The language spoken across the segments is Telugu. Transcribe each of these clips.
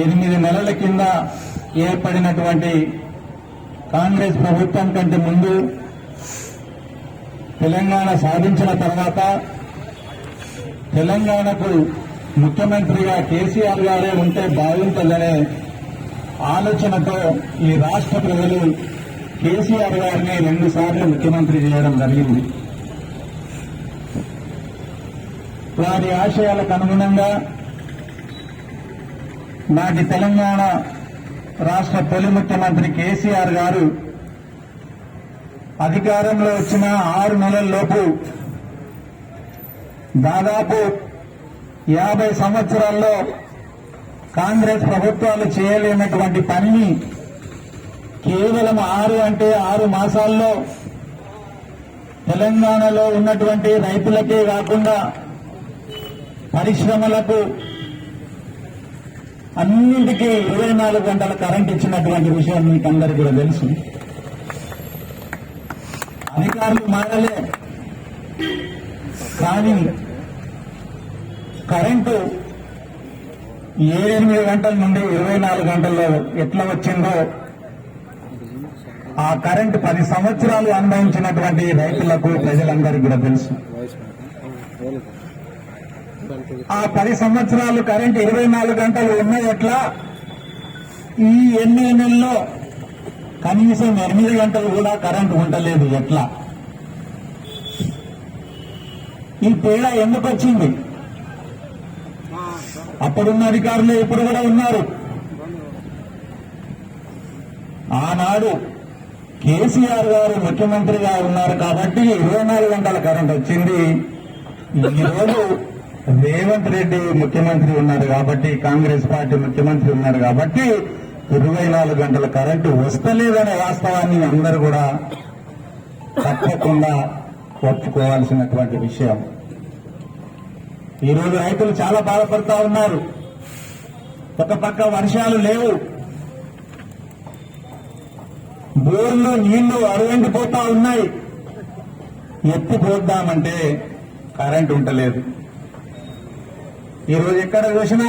ఎనిమిది నెలల కింద ఏర్పడినటువంటి కాంగ్రెస్ ప్రభుత్వం కంటే ముందు తెలంగాణ సాధించిన తర్వాత తెలంగాణకు ముఖ్యమంత్రిగా కేసీఆర్ గారే ఉంటే బాగుంటుందనే ఆలోచనతో ఈ రాష్ట్ర ప్రజలు కేసీఆర్ గారిని రెండు సార్లు ముఖ్యమంత్రి చేయడం జరిగింది. వారి ఆశయాలకు అనుగుణంగా నాటి తెలంగాణ రాష్ట్ర తొలి ముఖ్యమంత్రి కేసీఆర్ గారు అధికారంలో వచ్చిన ఆరు నెలల్లోపు దాదాపు యాభై సంవత్సరాల్లో కాంగ్రెస్ ప్రభుత్వాలు చేయలేనటువంటి పనిని కేవలం ఆరు అంటే ఆరు మాసాల్లో తెలంగాణలో ఉన్నటువంటి రైతులకే కాకుండా పరిశ్రమలకు అన్నింటికీ ఇరవై నాలుగు గంటల కరెంట్ ఇచ్చినటువంటి విషయం మీకు అందరికీ కూడా తెలుసు. అధికారులు మారలే. కానీ కరెంటు ఎనిమిది గంటల నుండి ఇరవై నాలుగు గంటల్లో ఎట్లా వచ్చిందో ఆ కరెంటు పది సంవత్సరాలు అనుభవించినటువంటి రైతులకు ప్రజలందరికీ కూడా తెలుసు. ఆ పది సంవత్సరాలు కరెంట్ ఇరవై నాలుగు గంటలు ఉన్నాయి ఎట్లా? ఈ ఎన్ని నెలల్లో కనీసం ఎనిమిది గంటలు కూడా కరెంట్ ఉండలేదు ఎట్లా? ఈ తేడా ఎందుకు వచ్చింది? అప్పుడున్న అధికారులు ఇప్పుడు కూడా ఉన్నారు. ఆనాడు కేసీఆర్ గారు ముఖ్యమంత్రిగా ఉన్నారు కాబట్టి ఇరవై నాలుగు గంటల కరెంట్ వచ్చింది. ఈరోజు రేవంత్ రెడ్డి ముఖ్యమంత్రి ఉన్నారు కాబట్టి కాంగ్రెస్ పార్టీ ముఖ్యమంత్రి ఉన్నారు కాబట్టి ఇరవై నాలుగు గంటల కరెంటు వస్తలేదనే వాస్తవాన్ని అందరూ కూడా తప్పకుండా ఒప్పుకోవాల్సినటువంటి విషయం. ఈరోజు రైతులు చాలా బాధపడతా ఉన్నారు. ఒక పక్క వర్షాలు లేవు. బోర్లు నీళ్ళు అరవండిపోతా ఉన్నాయి. ఎత్తిపోద్దామంటే కరెంట్ ఉండలేదు. ఈరోజు ఎక్కడ చూసినా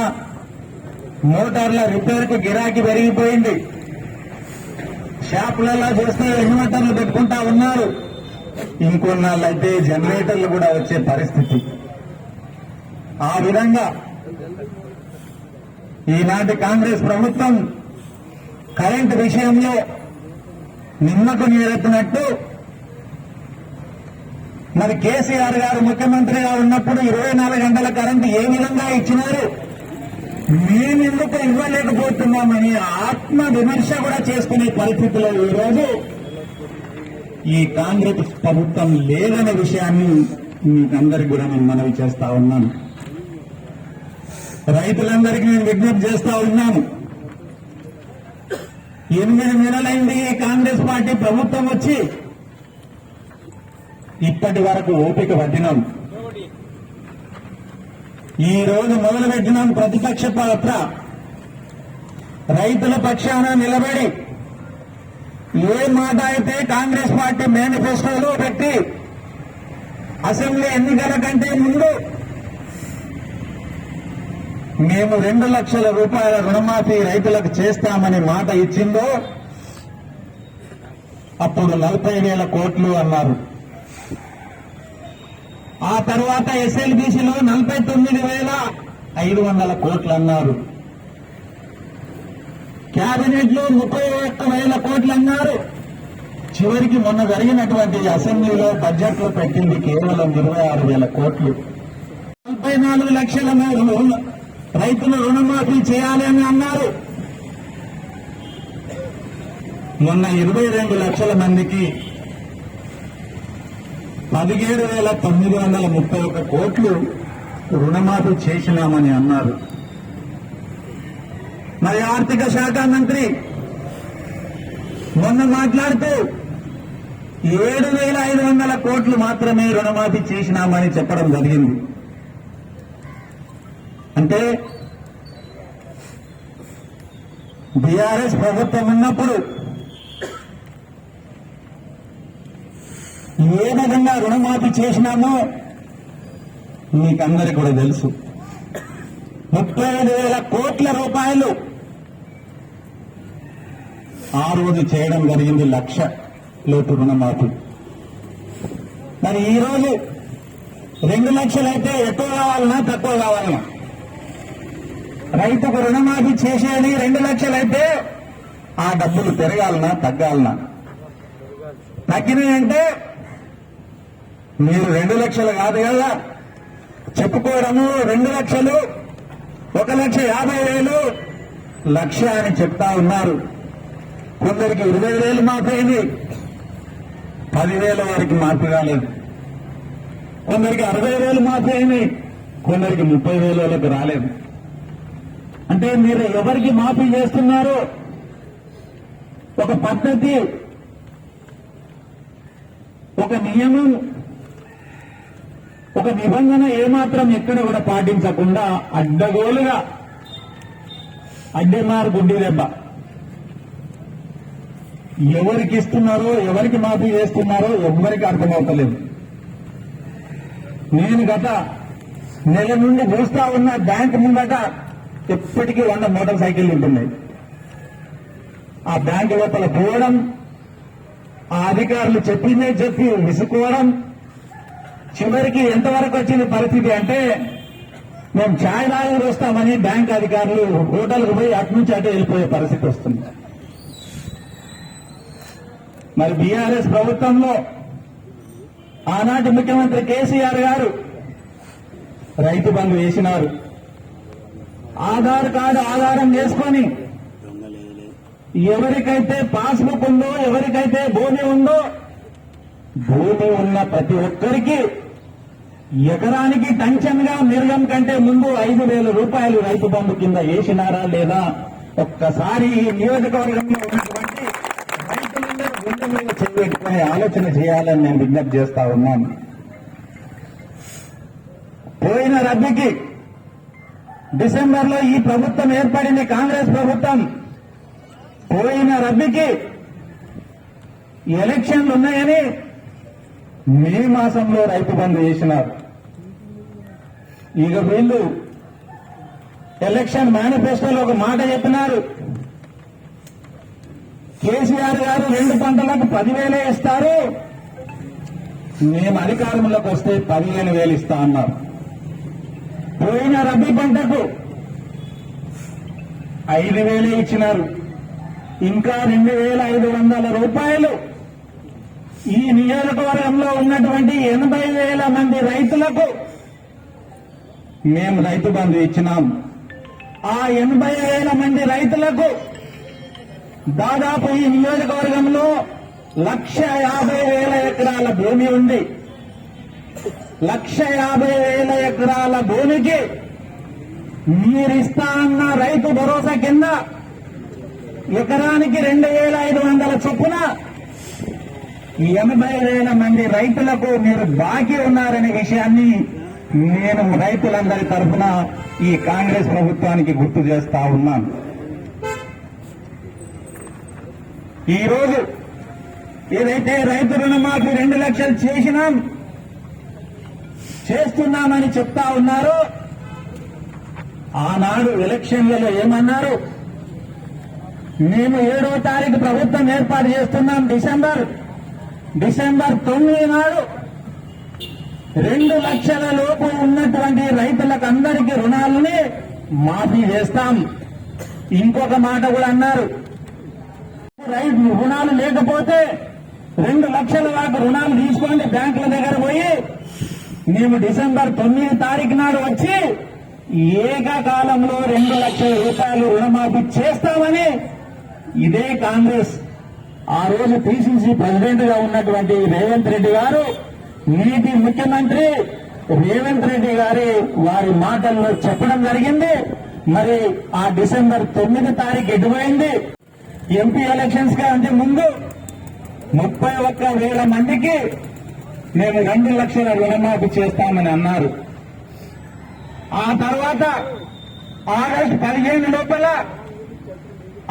మోటార్ల రిపేర్కు గిరాకీ పెరిగిపోయింది. షాపులలో చేస్తే ఇన్వర్టర్లు పెట్టుకుంటా ఉన్నారు. ఇంకొన్నాళ్ళైతే జనరేటర్లు కూడా వచ్చే పరిస్థితి. ఆ విధంగా ఈనాటి కాంగ్రెస్ ప్రభుత్వం కరెంటు విషయంలో నిమ్మకు నీరెత్తినట్టు మరి కేసీఆర్ గారు ముఖ్యమంత్రిగా ఉన్నప్పుడు ఇరవై నాలుగు గంటల కరెంటు ఏ విధంగా ఇచ్చినారు? మేమెందుకు ఇవ్వలేకపోతున్నామని ఆత్మ విమర్శ కూడా చేసుకునే పరిస్థితిలో ఈ రోజు ఈ కాంగ్రెస్ ప్రభుత్వం లేదనే విషయాన్ని మీకందరికి కూడా నేను మనవి చేస్తా ఉన్నాను. రైతులందరికీ నేను విజ్ఞప్తి చేస్తా ఉన్నాను. ఎనిమిది నెలలైంది ఈ కాంగ్రెస్ పార్టీ ప్రభుత్వం వచ్చి ఇప్పటి వరకు ఓపిక పట్టినాం. ఈ రోజు మొదలు పెట్టినాం ప్రతిపక్ష పాత్ర. రైతుల పక్షాన నిలబడి ఏ మాట అయితే కాంగ్రెస్ పార్టీ మేనిఫెస్టోలో పెట్టి అసెంబ్లీ ఎన్నికల కంటే ముందు మేము రెండు లక్షల రూపాయల రుణమాఫీ రైతులకు చేస్తామని మాట ఇచ్చిందో అప్పుడు నలభై వేల కోట్లు అన్నారు. ఆ తర్వాత ఎస్ఎల్బీసీలో నలభై తొమ్మిది వేల ఐదు వందల కోట్లు అన్నారు క్యాబినెట్లో లో ముప్పై ఒక్క వేల కోట్లు అన్నారు చివరికి మొన్న జరిగినటువంటి అసెంబ్లీలో బడ్జెట్లో పెట్టింది కేవలం ఇరవై ఆరు వేల కోట్లు. నలభై నాలుగు లక్షల రుణ- రైతులు రుణమాఫీ చేయాలి అని అన్నారు. మొన్న ఇరవై రెండు లక్షల మందికి పదిహేడు వేల తొమ్మిది వందల ముప్పై ఒక కోట్లు రుణమాఫీ చేసినామని అన్నారు. మరి ఆర్థిక శాఖ మంత్రి మొన్న మాట్లాడుతూ ఏడు వేల ఐదు వందల కోట్లు మాత్రమే రుణమాఫీ చేసినామని చెప్పడం జరిగింది. అంటే బీఆర్ఎస్ ప్రభుత్వం ఉన్నప్పుడు ఏ విధంగా రుణమాఫీ చేసినామో మీకందరికి కూడా తెలుసు. ముప్పై వేల కోట్ల రూపాయలు ఆ రోజు చేయడం జరిగింది లక్ష లోటు రుణమాఫీ. మరి ఈ రోజు రెండు లక్షలైతే ఎక్కువ కావాలన్నా తక్కువ కావాలన్నా రైతుకు రుణమాఫీ చేసేది రెండు లక్షలైతే ఆ డబ్బులు పెరగాలనా తగ్గాలనా? తగ్గినాయంటే మీరు రెండు లక్షలు కాదు కదా. చెప్పుకోవడము రెండు లక్షలు ఒక లక్ష యాభై వేలు. లక్ష అని చెప్తా ఉన్నారు. కొందరికి ఇరవై వేలు మాఫైంది పదివేల వారికి మార్పు కాలేదు కొందరికి అరవై వేలు మాఫీ అయింది. కొందరికి ముప్పై వేల వాళ్ళకి రాలేదు. అంటే మీరు ఎవరికి మాఫీ చేస్తున్నారు ఒక పద్ధతి ఒక నియమం ఒక నిబంధన ఏమాత్రం ఎక్కడ కూడా పాటించకుండా అడ్డగోలుగా అడ్డెమార్ గుడ్డి దెబ్బ. ఎవరికి ఇస్తున్నారో ఎవరికి మాఫీ చేస్తున్నారో ఎవరికి అర్థమవుతలేదు. నేను గత నెల నుండి చూస్తా ఉన్న బ్యాంక్ ముందట ఎప్పటికీ వంద మోటార్ సైకిల్ ఉంటున్నాయి. ఆ బ్యాంక్ లోపల పోవడం ఆ అధికారులు చెప్పిందే చెప్పి విసుకోవడం చివరికి ఎంతవరకు వచ్చింది పరిస్థితి అంటే మేము ఛాయ్ తాగి వస్తామని బ్యాంక్ అధికారులు హోటల్కు పోయి అటు నుంచి అటు వెళ్ళిపోయే పరిస్థితి వస్తుంది. మరి బీఆర్ఎస్ ప్రభుత్వంలో ఆనాటి ముఖ్యమంత్రి కేసీఆర్ గారు రైతు బంధు వేసినారు. ఆధార్ కార్డు ఆధారం చేసుకొని ఎవరికైతే పాస్బుక్ ఉందో ఎవరికైతే భూమి ఉందో భూమి ఉన్న ప్రతి ఒక్కరికి ఎకరానికి టెన్షన్గా కంటే ముందు ఐదు వేల రూపాయలు రైతు బంధు కింద వేసినారా లేదా? ఒక్కసారి ఈ నియోజకవర్గంలో ఉన్నటువంటి రైతులందరూ గుండె మీద చెయ్యబెట్టుకునే ఆలోచన చేయాలని నేను విజ్ఞప్తి చేస్తా ఉన్నాను. పోయిన రద్దీకి డిసెంబర్లో ఈ ప్రభుత్వం ఏర్పడింది కాంగ్రెస్ ప్రభుత్వం. పోయిన రద్దీకి ఎలక్షన్లు ఉన్నాయని మే మాసంలో రైతు బంధు చేసినారు. ఇక వీళ్ళు ఎలక్షన్ మేనిఫెస్టోలో ఒక మాట చెప్పినారు. కేసీఆర్ గారు రెండు పంటలకు పదివేలే ఇస్తారు. మేము అధికారంలోకి వస్తే పదిహేను వేలు ఇస్తా అన్నారు. పోయిన రబీ పంటకు ఐదు వేలే ఇచ్చినారు. ఇంకా రెండు వేల ఐదు వందల రూపాయలు. ఈ నియోజకవర్గంలో ఉన్నటువంటి ఎనభై వేల మంది రైతులకు మేము రైతు బంధు ఇచ్చినాం. ఆ ఎనభై వేల మంది రైతులకు దాదాపు ఈ నియోజకవర్గంలో లక్ష యాభై వేల ఎకరాల భూమి ఉంది. లక్ష యాభై వేల ఎకరాల భూమికి మీరిస్తా అన్న రైతు భరోసా కింద ఎకరానికి రెండు వేల ఐదు వందల చొప్పున ఎనభై వేల మంది రైతులకు మీరు బాకీ ఉన్నారనే విషయాన్ని నేను రైతులందరి తరఫున ఈ కాంగ్రెస్ ప్రభుత్వానికి గుర్తు చేస్తా ఉన్నాను. ఈ రోజు ఏదైతే రైతు రుణమాఫీ రెండు లక్షలు చేసినాం చేస్తున్నామని చెప్తా ఉన్నారు. ఆనాడు ఎలక్షన్లలో ఏమన్నారు? మేము ఏడో తారీఖు ప్రభుత్వం ఏర్పాటు చేస్తున్నాం డిసెంబర్. డిసెంబర్ తొమ్మిది నాడు రెండు లక్షల లోపు ఉన్నటువంటి రైతులకు అందరికీ రుణాలని మాఫీ చేస్తాం. ఇంకొక మాట కూడా అన్నారు. రైతు రుణాలు లేకపోతే రెండు లక్షల దాకా రుణాలు తీసుకోండి బ్యాంకుల దగ్గర పోయి. మేము డిసెంబర్ తొమ్మిది తారీఖు నాడు వచ్చి ఏకకాలంలో రెండు లక్షల రూపాయలు రుణమాఫీ చేస్తామని ఇదే కాంగ్రెస్. ఆ రోజు పిసిసి ప్రెసిడెంట్గా ఉన్నటువంటి రేవంత్ రెడ్డి గారు నీటి ముఖ్యమంత్రి రేవంత్ రెడ్డి గారి వారి మాటల్లో చెప్పడం జరిగింది. మరి ఆ డిసెంబర్ తొమ్మిది తారీఖు ఎటుపోయింది ఎంపీ ఎలక్షన్స్ కంటే ముందు ముప్పై ఒక్క వేల మందికి మేము రెండు లక్షల రుణమాఫీ చేస్తామని అన్నారు. ఆ తర్వాత ఆగస్టు పదిహేను లోపల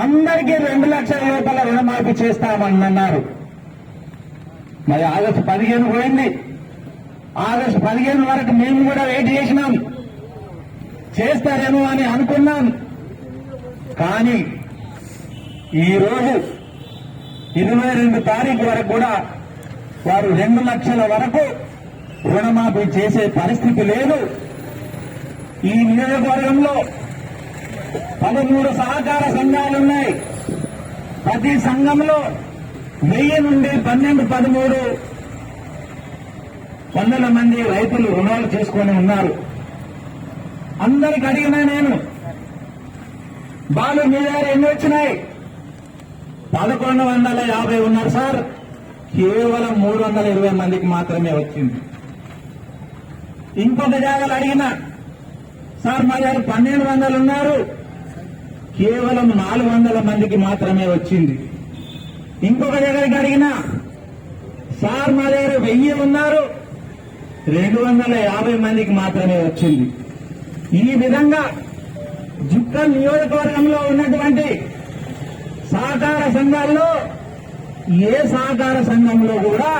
అందరికీ రెండు లక్షల లోపల రుణమాఫీ చేస్తామని అన్నారు. మరి ఆగస్టు పదిహేను పోయింది. ఆగస్టు పదిహేను వరకు మేము కూడా వెయిట్ చేసినాం. చేస్తారేమో అని అనుకున్నాం. కానీ ఈరోజు ఇరవై రెండు తారీఖు వరకు కూడా వారు రెండు లక్షల వరకు రుణమాఫీ చేసే పరిస్థితి లేదు. ఈ నియోజకవర్గంలో పదమూడు సహకార సంఘాలున్నాయి ప్రతి సంఘంలో వెయ్యి నుండి పన్నెండు పదమూడు వందల మంది రైతులు రుణాలు చేసుకొని ఉన్నారు. అందరికి అడిగినా నేను బాలు మీ దగ్గర ఎన్ని వచ్చినాయి? పదకొండు వందల యాభై ఉన్నారు సార్. కేవలం మూడు వందల ఇరవై మందికి మాత్రమే వచ్చింది. ఇంకొక జాగాలు అడిగినా సార్ మా దగ్గర పన్నెండు వందలు ఉన్నారు. కేవలం నాలుగు వందల మందికి మాత్రమే వచ్చింది. ఇంకొక దగ్గరికి అడిగినా సార్ మా దగ్గర వెయ్యి ఉన్నారు. రెండు వందల యాభై మందికి మాత్రమే వచ్చింది. ఈ విధంగా జుక్కల్ నియోజకవర్గంలో ఉన్నటువంటి సహకార సంఘాల్లో ఏ సహకార సంఘంలో కూడా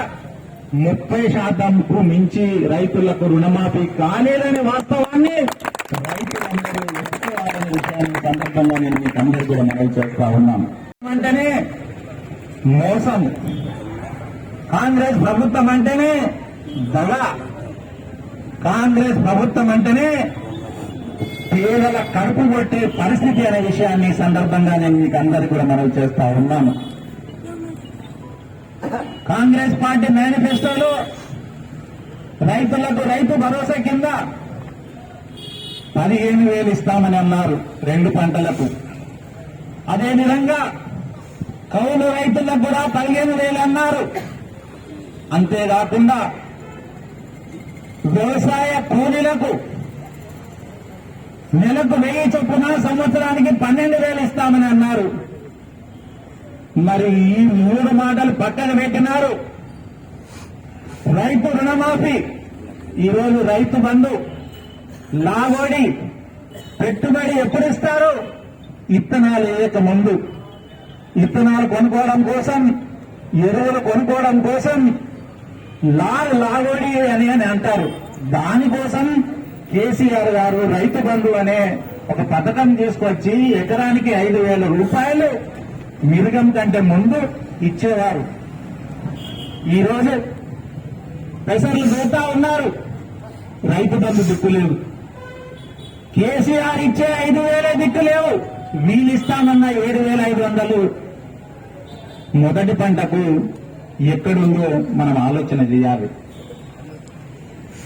ముప్పై శాతంకు మించి రైతులకు రుణమాఫీ కాలేదనే వాస్తవాన్ని రైతులందరూ ఒప్పుకోవాలనే విషయాన్ని సందర్భంగా నేను మీకు అందరికీ కూడా మనవి చేస్తా ఉన్నాను. వెంటనే మోసం. కాంగ్రెస్ ప్రభుత్వం అంటేనే దగ కాంగ్రెస్ ప్రభుత్వం అంటేనే పేదల కడుపు కొట్టే పరిస్థితి అనే విషయాన్ని సందర్భంగా నేను మీకు అందరికీ కూడా మనవి చేస్తా ఉన్నాను. కాంగ్రెస్ పార్టీ మేనిఫెస్టోలో రైతులకు రైతు భరోసా కింద పదిహేను వేలు ఇస్తామని అన్నారు రెండు పంటలకు. అదేవిధంగా కౌలు రైతులకు కూడా పదిహేను వేలు అన్నారు. అంతేకాకుండా వ్యవసాయ కూలీలకు నెలకు వెయ్యి చొప్పున సంవత్సరానికి పన్నెండు వేలు ఇస్తామని అన్నారు. మరి ఈ మూడు మాటలు పక్కన పెట్టినారు. రైతు రుణమాఫీ ఈరోజు రైతు బంధు లాగోడి పెట్టుబడి ఎప్పుడు ఇస్తారు? ఇత్తనాలు వేయక ముందు విత్తనాలు కొనుక్కోవడం కోసం ఎరువులు కొనుక్కోవడం కోసం లాల్ లాగోడి అని అని అంటారు. దానికోసం కేసీఆర్ గారు రైతు బంధు అనే ఒక పథకం తీసుకొచ్చి ఎకరానికి ఐదు వేల రూపాయలు మిరుగం కంటే ముందు ఇచ్చేవారు. ఈరోజు పెసర్లు చూస్తా ఉన్నారు. రైతు బంధు దిక్కులేవు కేసీఆర్ ఇచ్చే ఐదు వేలే దిక్కులేవు లేవు. ఏడు వేల ఐదు వందలు మొదటి పంటకు ఎక్కడుందో మనం ఆలోచన చేయాలి.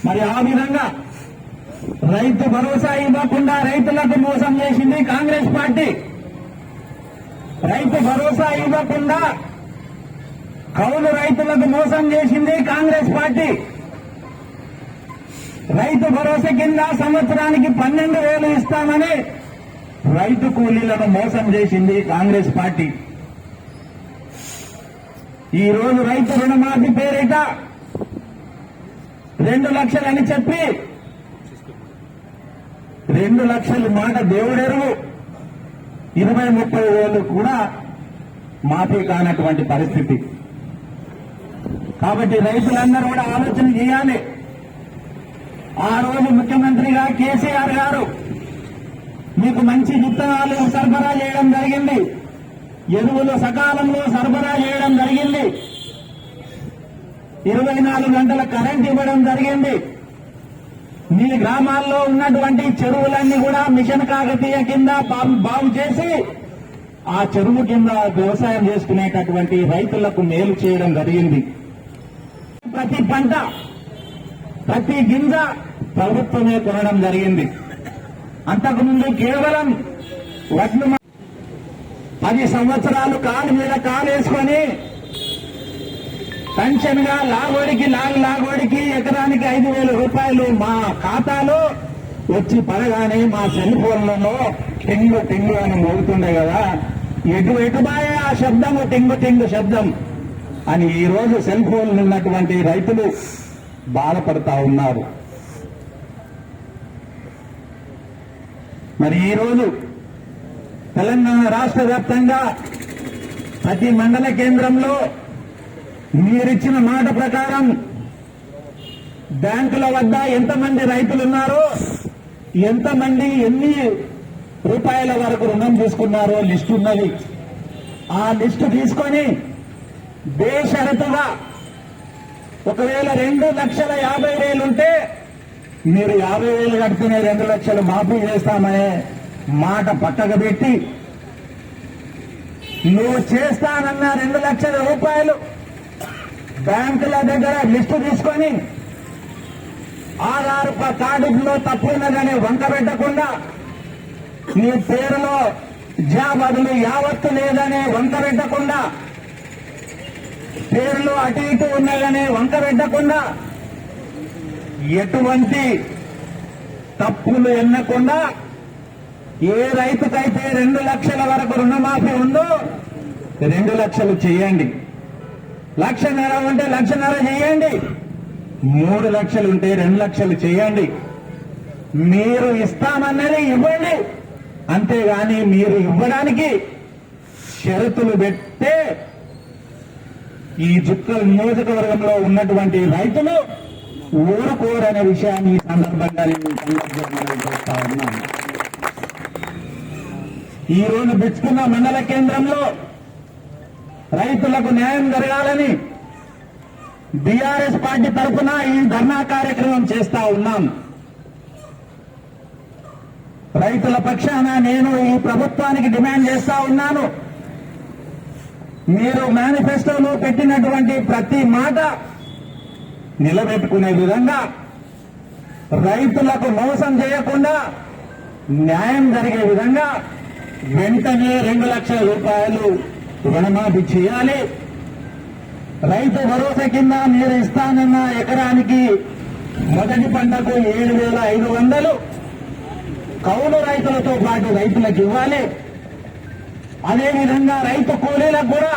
మరి ఆ విధంగా రైతు భరోసా ఇవ్వకుండా రైతులకు మోసం చేసింది కాంగ్రెస్ పార్టీ. రైతు భరోసా ఇవ్వకుండా కౌలు రైతులకు మోసం చేసింది కాంగ్రెస్ పార్టీ. రైతు భరోసా కింద సంవత్సరానికి పన్నెండు వేలు ఇస్తామని రైతు కూలీలను మోసం చేసింది కాంగ్రెస్ పార్టీ. ఈ రోజు రైతు రుణమాఫీ పేరిట రెండు లక్షలని చెప్పి రెండు లక్షలు మాట దేవుడెరువు ఇరవై ముప్పై వేలు కూడా మాఫీ కానటువంటి పరిస్థితి. కాబట్టి రైతులందరూ కూడా ఆలోచన చేయాలి. ఆ రోజు ముఖ్యమంత్రిగా కేసీఆర్ గారు మీకు మంచి విత్తనాలు సరఫరా చేయడం జరిగింది. ఎరువులు సకాలంలో సరఫరా చేయడం జరిగింది. ఇరవై నాలుగు గంటల కరెంట్ ఇవ్వడం జరిగింది. మీ గ్రామాల్లో ఉన్నటువంటి చెరువులన్నీ కూడా మిషన్ కాకతీయ కింద బాగు చేసి ఆ చెరువు కింద వ్యవసాయం చేసుకునేటటువంటి రైతులకు మేలు చేయడం జరిగింది. ప్రతి పంట ప్రతి గింజ ప్రభుత్వమే కొనడం జరిగింది. అంతకుముందు కేవలం వడ్లు పది సంవత్సరాలు కాలు మీద కాలేసుకొని పెన్షన్గా లాగోడికి లాగ్ లాగోడికి ఎకరానికి ఐదు వేల రూపాయలు మా ఖాతాలో వచ్చి పడగానే మా సెల్ ఫోన్లలో టింగు టింగు అని మోగుతుండే కదా. ఎటు ఎటుబాయే ఆ శబ్దము? టింగు టింగు శబ్దం అని ఈ రోజు సెల్ ఫోన్లు ఉన్నటువంటి రైతులు బాధపడతా ఉన్నారు. మరి ఈ రోజు తెలంగాణ రాష్ట్ర వ్యాప్తంగా ప్రతి మండల కేంద్రంలో మీరిచ్చిన మాట ప్రకారం బ్యాంకుల వద్ద ఎంతమంది రైతులు ఉన్నారో ఎంతమంది ఎన్ని రూపాయల వరకు రుణం తీసుకున్నారో లిస్టు ఉన్నది. ఆ లిస్టు తీసుకొని బేషరతుగా ఒకవేళ రెండు లక్షల యాభై వేలు ఉంటే మీరు యాభై వేలు కడితేనే రెండు లక్షలు మాఫీ చేస్తామనే మాట పక్కకు పెట్టి నువ్వు చేస్తానన్న రెండు లక్షల రూపాయలు బ్యాంకుల దగ్గర లిస్టు తీసుకొని ఆధార్ కార్డులో తప్పు ఉన్నదని వంక పెట్టకుండా నీ పేరులో జాబదులు యావత్తు లేదని వంక పెట్టకుండా పేర్లు అటు ఇటు ఉన్నాయని వంక పెట్టకుండా ఎటువంటి తప్పులు ఎన్నకుండా ఏ రైతుకైతే రెండు లక్షల వరకు రుణమాఫీ ఉందో రెండు లక్షలు చేయండి. లక్షన్నర ఉంటే లక్షన్నర చేయండి. మూడు లక్షలు ఉంటే రెండు లక్షలు చేయండి. మీరు ఇస్తామన్నది ఇవ్వండి. అంతేగాని మీరు ఇవ్వడానికి షరతులు పెట్టే ఈ జుక్కల నియోజకవర్గంలో ఉన్నటువంటి రైతులు ఊరుకోరనే విషయాన్ని ఈ సందర్భంగా నేను సందర్భంగా ఉన్నాను. ఈ రోజు బిచ్చుకున్న మండల కేంద్రంలో రైతులకు న్యాయం జరగాలని బీఆర్ఎస్ పార్టీ తరఫున ఈ ధర్నా కార్యక్రమం చేస్తా ఉన్నాం. రైతుల పక్షాన నేను ఈ ప్రభుత్వానికి డిమాండ్ చేస్తా ఉన్నాను. మీరు మేనిఫెస్టోలో పెట్టినటువంటి ప్రతి మాట నిలబెట్టుకునే విధంగా రైతులకు మోసం చేయకుండా న్యాయం జరిగే విధంగా వెంటనే రెండు లక్షల రూపాయలు రుణమాఫీ చేయాలి. రైతు భరోసా కింద మీరు ఇస్తానన్న ఎకరానికి మొదటి పంటకు ఏడు వేల ఐదు వందలు. కౌలు రైతులతో పాటు రైతులకు ఇవ్వాలి. అదేవిధంగా రైతు కూలీలకు కూడా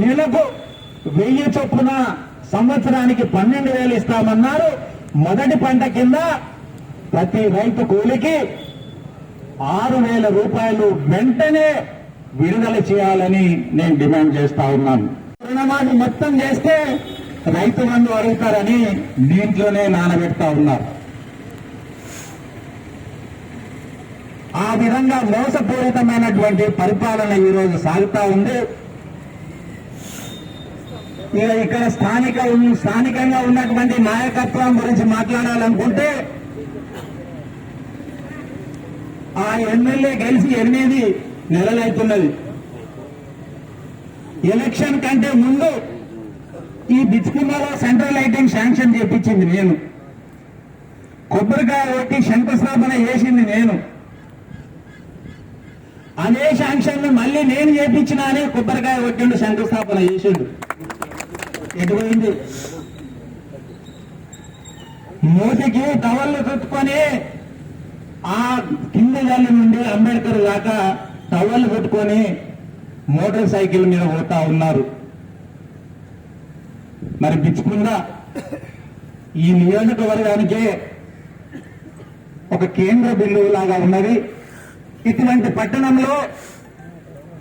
నెలకు వెయ్యి చొప్పున సంవత్సరానికి పన్నెండు వేలు ఇస్తామన్నారు. మొదటి పంట కింద ప్రతి రైతు కూలికి ఆరు వేల రూపాయలు వెంటనే విడుదల చేయాలని నేను డిమాండ్ చేస్తా ఉన్నాను. రుణమాన్ని మొత్తం చేస్తే రైతు బంధు అడుగుతారని దీంట్లోనే నానబెడతా ఉన్నారు. ఆ విధంగా మోసపూరితమైనటువంటి పరిపాలన ఈరోజు సాగుతా ఉంది. ఇక ఇక్కడ స్థానిక స్థానికంగా ఉన్నటువంటి నాయకత్వం గురించి మాట్లాడాలనుకుంటే ఆ ఎమ్మెల్యే గెలిచి ఎనిమిది నెలలైతున్నది. ఎలక్షన్ కంటే ముందు ఈ బిచ్కుమాలో సెంట్రల్ లైటింగ్ శాంక్షన్ చేపించింది నేను. కొబ్బరికాయ కొట్టి శంకుస్థాపన చేసింది నేను. అదే శాంక్షన్ మళ్ళీ నేను చేపించిన అని కొబ్బరికాయ కొట్టిండు శంకుస్థాపన చేసిండు. ఎటుపోయింది మూతికి టవల్లు చుట్టుకొని ఆ కింది గల్లి నుండి అంబేద్కర్ దాకా టవల్ పెట్టుకొని మోటార్ సైకిల్ మీద పోతా ఉన్నారు. మరి పిచ్చుకుందా? ఈ నియోజకవర్గానికే ఒక కేంద్ర బిందువు లాగా ఉన్నది. ఇటువంటి పట్టణంలో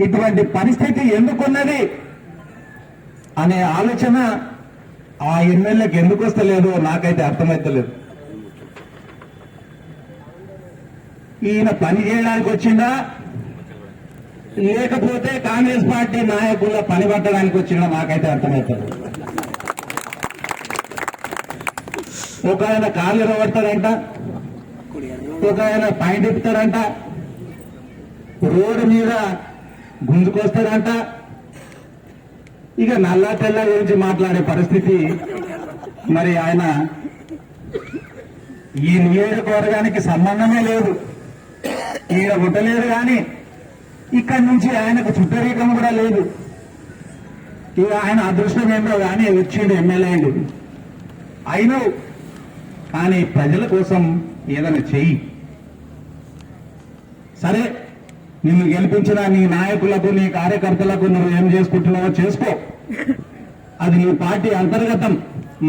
ఇటువంటి పరిస్థితి ఎందుకున్నది అనే ఆలోచన ఆ ఎమ్మెల్యేకి ఎందుకు వస్తలేదో? నాకైతే అర్థమైతలేదు. ఈయన పని చేయడానికి వచ్చిందా లేకపోతే కాంగ్రెస్ పార్టీ నాయకుల పని పట్టడానికి వచ్చిందా మాకైతే అర్థమవుతుంది ఒక ఆయన కాళ్ళు నిలబడతారంట ఒక ఆయన పాయింట్ ఇప్పుతాడంట రోడ్డు మీద గుంజుకొస్తారంట ఇక నల్లా తెల్ల గురించి మాట్లాడే పరిస్థితి మరి ఆయన ఈ నియోజకవర్గానికి సంబంధమే లేదు. ఈయన పుట్టలేదు కానీ ఇక్కడి నుంచి ఆయనకు చుట్టరీకం కూడా లేదు. ఇక ఆయన అదృష్టం ఏంటో కానీ వచ్చిండు ఎమ్మెల్యే అయిండు కానీ ప్రజల కోసం ఏదైనా చెయ్యి. సరే నిన్ను గెలిపించిన నీ నాయకులకు నీ కార్యకర్తలకు నువ్వు ఏం చేసుకుంటున్నావో చేసుకో. అది నీ పార్టీ అంతర్గతం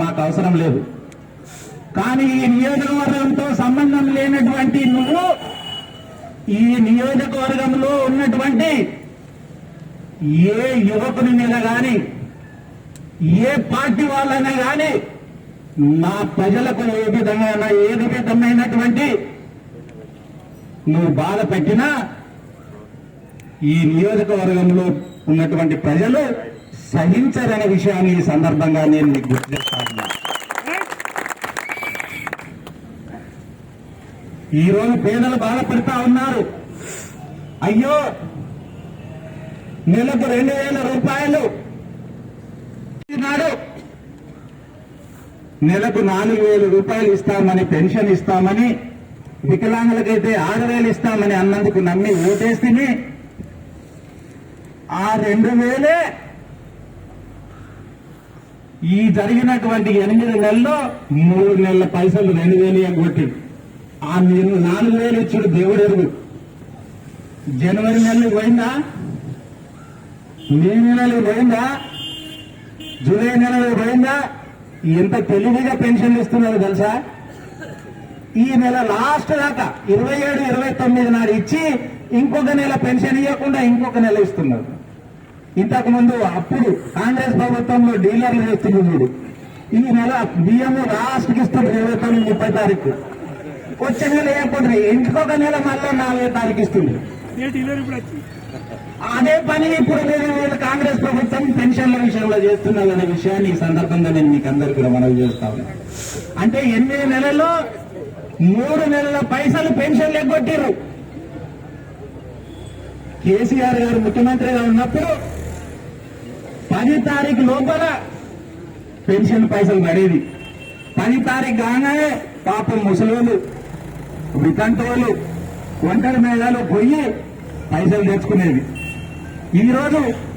మాకు అవసరం లేదు. కానీ ఈ నియోజకవర్గంతో సంబంధం లేనటువంటి నువ్వు ఈ నియోజకవర్గంలో ఉన్నటువంటి ఏ యువకుని మీద కానీ ఏ పార్టీ వాళ్ళైనా కానీ నా ప్రజలకు ఏ విధంగా ఏది విధమైనటువంటి నువ్వు బాధ పెట్టినా ఈ నియోజకవర్గంలో ఉన్నటువంటి ప్రజలు సహించరనే విషయాన్ని ఈ సందర్భంగా నేను మీకు గుర్తు ఈరోజు ఈ రోజు పేదలు బాధపడతా ఉన్నారు. అయ్యో నెలకు రెండు వేల రూపాయలు నాడు నెలకు నాలుగు వేల రూపాయలు ఇస్తామని పెన్షన్ ఇస్తామని వికలాంగులకైతే ఆరు వేలు ఇస్తామని అన్నందుకు నమ్మి ఓటేస్తే ఆ రెండు వేలే ఈ జరిగినటువంటి ఎనిమిది నెలల్లో మూడు నెలల పైసలు రెండు వేలు ఎగ్గొట్టింది ఆ నేను నాలుగు వేలు ఇచ్చుడు దేవుడు ఎరుగు జనవరి నెలకి పోయిందా? మే నెలలు పోయిందా? జూలై నెలలు పోయిందా? ఎంత తెలివిగా పెన్షన్ ఇస్తున్నారు తెలుసా? ఈ నెల లాస్ట్ దాకా ఇరవై ఏడు ఇరవై తొమ్మిది నాడు ఇచ్చి ఇంకొక నెల పెన్షన్ ఇవ్వకుండా ఇంకొక నెల ఇస్తున్నారు. ఇంతకు ముందు అప్పుడు కాంగ్రెస్ ప్రభుత్వంలో డీలర్లు చేస్తున్నారు చూడు. ఈ నెల బియ్యము లాస్ట్కి ఇస్తున్నారు ఇరవై తొమ్మిది ముప్పై తారీఖు. వచ్చే నెల ఇవ్వకుండా ఇంకొక నెల మళ్ళీ నాలుగో తారీఖు ఇస్తుంది. అదే పని ఇప్పుడు వీళ్ళు కాంగ్రెస్ ప్రభుత్వం పెన్షన్ల విషయంలో చేస్తున్నారు అనే విషయాన్ని ఈ సందర్భంగా నేను మీకు అందరికీ కూడా మనవి చేస్తా ఉన్నాను అంటే ఎనిమిది నెలల్లో మూడు నెలల పైసలు పెన్షన్లు ఎగ్గొట్టిరు కేసీఆర్ గారు ముఖ్యమంత్రిగా ఉన్నప్పుడు పది తారీఖు లోపల పెన్షన్ పైసలు పడేది. పది తారీఖు కాగానే పాపం ముసలోళ్ళు వితంతువులు ఒంటరి మేళాలు పోయి పైసలు తెచ్చుకునేది ఈరోజు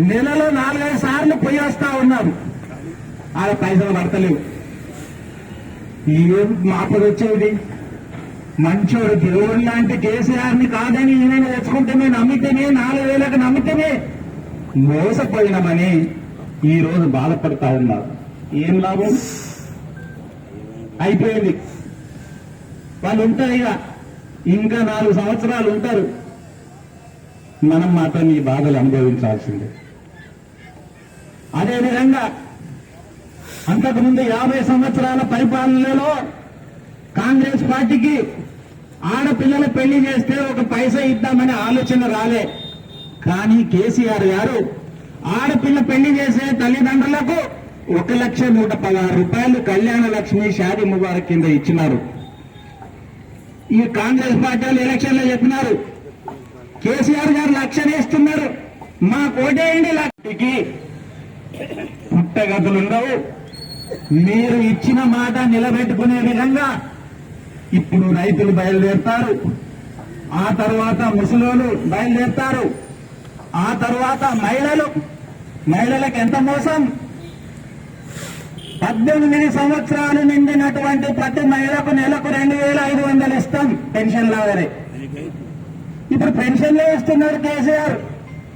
నెలలో నాలుగైదు సార్లు పోయి వస్తా ఉన్నారు. ఆడ పైసలు పడతలేవు. ఏం మాపది వచ్చేది? మంచోడు దేవుడు లాంటి కేసీఆర్ని కాదని ఈయన తెచ్చుకుంటేనే నమ్మితేనే నాలుగు వేలకు నమ్మితేనే మోసపోయినామని ఈ రోజు బాధపడతా ఉన్నారు. ఏం లాభం? అయిపోయింది. వాళ్ళు ఉంటారు ఇక. ఇంకా నాలుగు సంవత్సరాలు ఉంటారు. మనం మాత్రం ఈ బాధలు అనుభవించాల్సిందే. అదేవిధంగా అంతకుముందు యాభై సంవత్సరాల పరిపాలనలో కాంగ్రెస్ పార్టీకి ఆడపిల్లలు పెళ్ళి చేస్తే ఒక పైసా ఇద్దామనే ఆలోచన రాలే. కానీ కేసీఆర్ గారు ఆడపిల్ల పెళ్ళి చేసే తల్లిదండ్రులకు ఒక లక్ష నూట పదహారు రూపాయలు కళ్యాణ లక్ష్మి షాదీ ముబారక్ కింద ఇచ్చినారు. ఈ కాంగ్రెస్ పార్టీ వాళ్ళు ఎలక్షన్లో చెప్పినారు. కేసీఆర్ గారు లక్ష వేస్తున్నారు. మా కోటేయండి లక్షకి. పుట్టగతులుండవు మీరు ఇచ్చిన మాట నిలబెట్టుకునే విధంగా ఇప్పుడు రైతులు బయలుదేరుతారు. ఆ తర్వాత ముసలోలు బయలుదేరుతారు. ఆ తర్వాత మహిళలు. మహిళలకు ఎంత మోసం? పద్దెనిమిది సంవత్సరాలు నిండినటువంటి ప్రతి మహిళకు నెలకు రెండు వేల ఐదు రూపాయలు ఇస్తాం పెన్షన్ లాగానే ఇప్పుడు పెన్షన్లే ఇస్తున్నారు కేసీఆర్.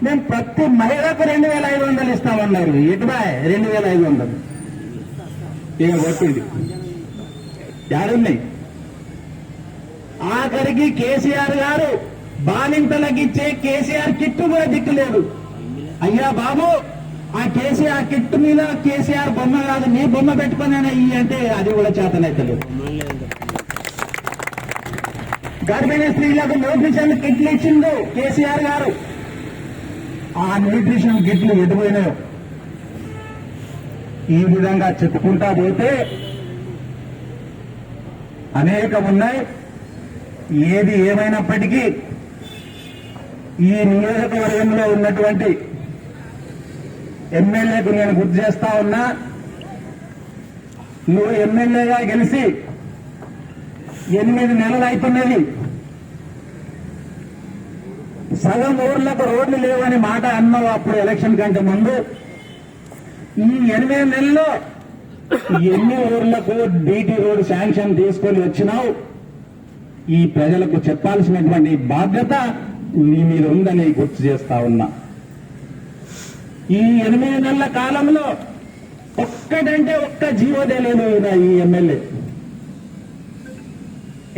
మేము ప్రతి మహిళకు రెండు వేల ఐదు వందలు ఇస్తామన్నారు. ఇటుబాయ్ రెండు వేల ఐదు వందలు. ఇక కొట్టింది. యాడున్నాయి? ఆఖరికి కేసీఆర్ గారు బాలింతలకు ఇచ్చే కేసీఆర్ కిట్టు కూడా దిక్కులేదు. అయ్యా బాబు ఆ కేసీఆర్ కిట్టు మీద కేసీఆర్ బొమ్మ కాదు నీ బొమ్మ పెట్టుకునే ఈ అంటే అది కూడా చేతనైతలేదు. గర్భిణీ స్త్రీలకు న్యూట్రిషన్ కిట్లు ఇచ్చిండు కేసీఆర్ గారు. ఆ న్యూట్రిషన్ కిట్లు ఎటుపోయినాయో ఈ విధంగా చెప్పుకుంటా పోతే అనేకం ఉన్నాయి. ఏది ఏమైనప్పటికీ ఈ నియోజకవర్గంలో ఉన్నటువంటి ఎమ్మెల్యేకు నేను గుర్తు చేస్తా ఉన్నా నువ్వు ఎమ్మెల్యేగా గెలిచి ఎనిమిది నెలలు అవుతున్నది సగం ఊర్లకు రోడ్లు లేవని మాట అన్నావు అప్పుడు ఎలక్షన్ కంటే ముందు. ఈ ఎనిమిది నెలల్లో ఎన్ని ఊర్లకు డీటీ రోడ్ శాంక్షన్ తీసుకొని వచ్చినావు? ఈ ప్రజలకు చెప్పాల్సినటువంటి బాధ్యత నీ మీద ఉందని గుర్తు చేస్తా ఉన్నా. ఈ ఎనిమిది నెలల కాలంలో ఒక్కటంటే ఒక్క జీవో తెలియదు ఈ ఎమ్మెల్యే.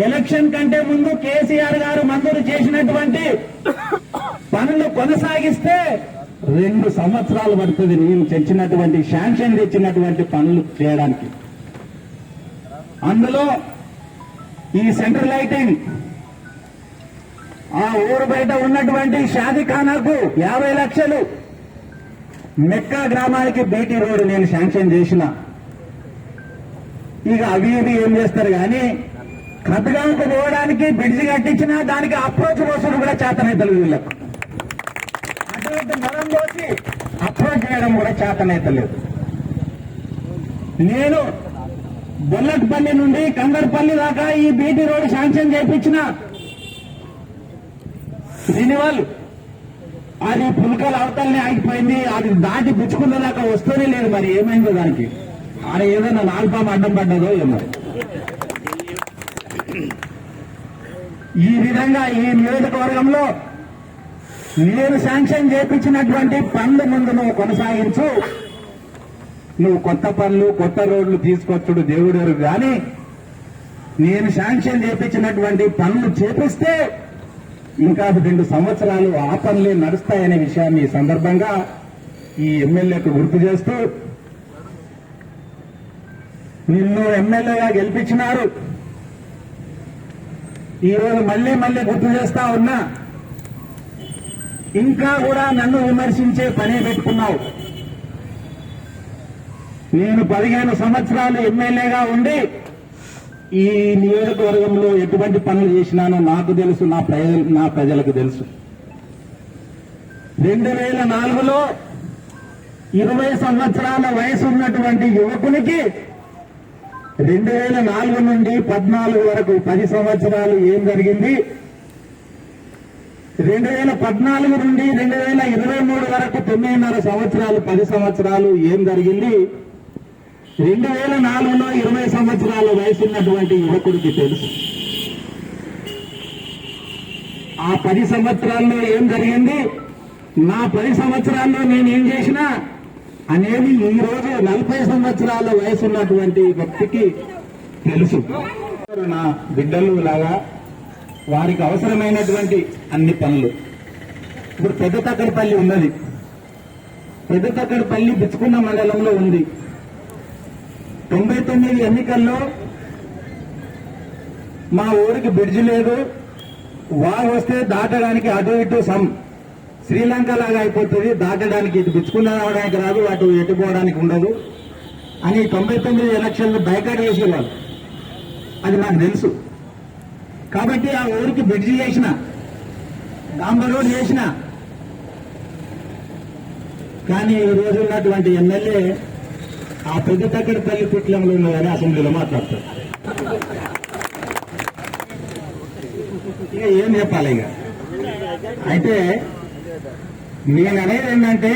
ఎలక్షన్ కంటే ముందు కేసీఆర్ గారు మంజూరు చేసినటువంటి పనులు కొనసాగిస్తే రెండు సంవత్సరాలు పడుతుంది నేను తెచ్చినటువంటి శాంక్షన్ తెచ్చినటువంటి పనులు చేయడానికి. అందులో ఈ సెంటర్ లైటింగ్ ఆ ఊరు బయట ఉన్నటువంటి షాదిఖానాకు యాభై లక్షలు. మెక్కా గ్రామానికి బీటీ రోడ్డు నేను శాంక్షన్ చేసిన. ఇక అవి ఇవి ఏం చేస్తారు కానీ కథగాంకు పోవడానికి బ్రిడ్జి కట్టించినా దానికి అప్రోచ్ కోసం కూడా చేతనైతలు వీళ్ళకు అటువంటి మనం పోసి అప్రోచ్ చేయడం కూడా చేతనైతలేదు నేను బొల్లట్పల్లి నుండి కంగర్పల్లి దాకా ఈ బీటీ రోడ్ శాంక్షన్ చేయించిన దీనివల్ల అది పులకల అవతలనే ఆగిపోయింది అది దాటి పుచ్చుకున్న దాకా వస్తూనే లేదు మరి ఏమైందో దానికి? ఆడ ఏదైనా నాల్పాము అడ్డం పడ్డదో ఏమో. ఈ విధంగా ఈ నియోజకవర్గంలో నేను శాంక్షన్ చేపించినటువంటి పనులు ముందు నువ్వు కొనసాగించు. నువ్వు కొత్త పనులు కొత్త రోడ్లు తీసుకొచ్చుడు దేవుడు కానీ నేను శాంక్షన్ చేపించినటువంటి పనులు చేపిస్తే ఇంకా రెండు సంవత్సరాలు ఆ పనులే నడుస్తాయనే విషయాన్ని ఈ సందర్భంగా ఈ ఎమ్మెల్యేకు గుర్తు చేస్తూ నిన్ను ఎమ్మెల్యేగా గెలిపించినారు. ఈరోజు మళ్ళీ మళ్ళీ గుర్తు చేస్తా ఉన్నా ఇంకా కూడా నన్ను విమర్శించే పనే పెట్టుకున్నావు. నేను పదిహేను సంవత్సరాలు ఎమ్మెల్యేగా ఉండి ఈ నియోజకవర్గంలో ఎటువంటి పనులు చేసినానో నాకు తెలుసు నా నా ప్రజలకు తెలుసు. రెండు వేల నాలుగులో ఇరవై సంవత్సరాల వయసు ఉన్నటువంటి యువకునికి రెండు వేల నాలుగు నుండి పద్నాలుగు వరకు పది సంవత్సరాలు ఏం జరిగింది? రెండు వేల పద్నాలుగు నుండి రెండు వేల ఇరవై మూడు వరకు తొమ్మిదిన్నర సంవత్సరాలు పది సంవత్సరాలు ఏం జరిగింది? రెండు వేల నాలుగులో ఇరవై సంవత్సరాల వయసు ఉన్నటువంటి యువకుడికి తెలుసు. ఆ పది సంవత్సరాల్లో ఏం జరిగింది? నా పది సంవత్సరాల్లో నేను ఏం చేసినా అనేది ఈ రోజు నలభై సంవత్సరాల వయసు ఉన్నటువంటి వ్యక్తికి తెలుసు. నా బిడ్డలు లాగా వారికి అవసరమైనటువంటి అన్ని పనులు. ఇప్పుడు పెద్ద తక్కడిపల్లి ఉన్నది. పెద్ద తక్కడిపల్లి బిచ్చుకున్న మండలంలో ఉంది. తొంభై తొమ్మిది ఎన్నికల్లో మా ఊరికి బ్రిడ్జ్ లేదు. వారు వస్తే దాటడానికి అటు ఇటు సమ్ శ్రీలంక లాగా అయిపోతుంది. దాటడానికి ఇటు పిచ్చుకున్న రావడానికి రాదు అటు ఎట్టుకోవడానికి ఉండదు. అని తొంభై తొమ్మిది ఎలక్షన్లు బైకాట్ చేసేవాళ్ళు. అది నాకు తెలుసు. కాబట్టి ఆ ఊరికి బ్రిడ్జి చేసిన డాంబర్ రోడ్ చేసిన. కానీ ఈ రోజు ఉన్నటువంటి ఎమ్మెల్యే ఆ పెద్ద తగ్గడి తల్లి పుట్లంలో ఉన్నదని అసెంబ్లీలో మాట్లాడతారు ఇక ఏం చెప్పాలి ఇక? అయితే నేను అనేది ఏంటంటే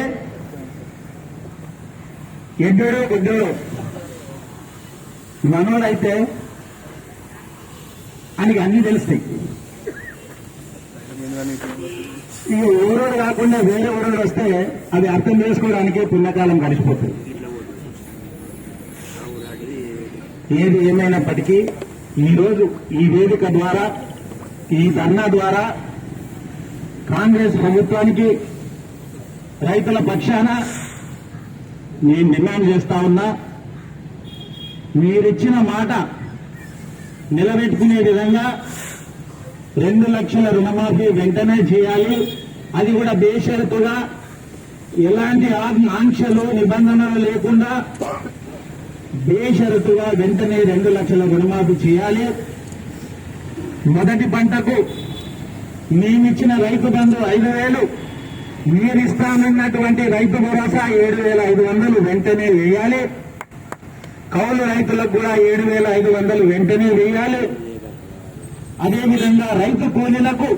ఎడ్డోడు గుడ్డోడు మనోడైతే ఆయనకి అన్ని తెలుస్తాయి. ఈ ఊరోడు కాకుండా వేరే ఊరోడు వస్తే అది అర్థం చేసుకోవడానికి పుణ్యకాలం గడిచిపోతుంది. ఏది ఏమైనప్పటికీ ఈరోజు ఈ వేదిక ద్వారా ఈ ధర్నా ద్వారా కాంగ్రెస్ ప్రభుత్వానికి రైతుల పక్షాన నేను డిమాండ్ చేస్తా ఉన్నా మీరిచ్చిన మాట నిలబెట్టుకునే విధంగా రెండు లక్షల రుణమాఫీ వెంటనే చేయాలి. అది కూడా బేషరతుగా. ఎలాంటి ఆంక్షలు నిబంధనలు లేకుండా బేషరతుగా వెంటనే రెండు లక్షల రుణమాఫీ చేయాలి. మొదటి పంటకు మేమిచ్చిన రైతు బంధు ఐదు వేలు. మీరిస్తానన్నటువంటి రైతు భరోసా ఏడు వేల ఐదు వందలు వెంటనే వేయాలి. కౌలు రైతులకు కూడా ఏడు వేల ఐదు వందలు వెంటనే వేయాలి. అదేవిధంగా రైతు కూలీలకు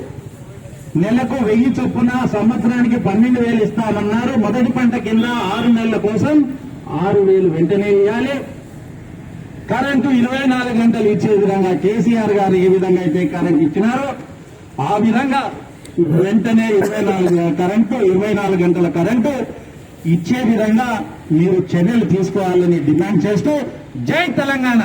నెలకు వెయ్యి చొప్పున సంవత్సరానికి పన్నెండు వేలు ఇస్తామన్నారు. మొదటి పంట కింద ఆరు నెలల కోసం ఆరు వేలు వెంటనే ఇవ్వాలి కరెంటు ఇరవై నాలుగు గంటలు ఇచ్చే విధంగా కేసీఆర్ గారు ఏ విధంగా అయితే కరెంట్ ఇచ్చినారో ఆ విధంగా వెంటనే ఇరవై నాలుగు కరెంటు ఇరవై నాలుగు గంటల కరెంటు. ఇచ్చే విధంగా మీరు చర్యలు తీసుకోవాలని డిమాండ్ చేస్తూ జై తెలంగాణ.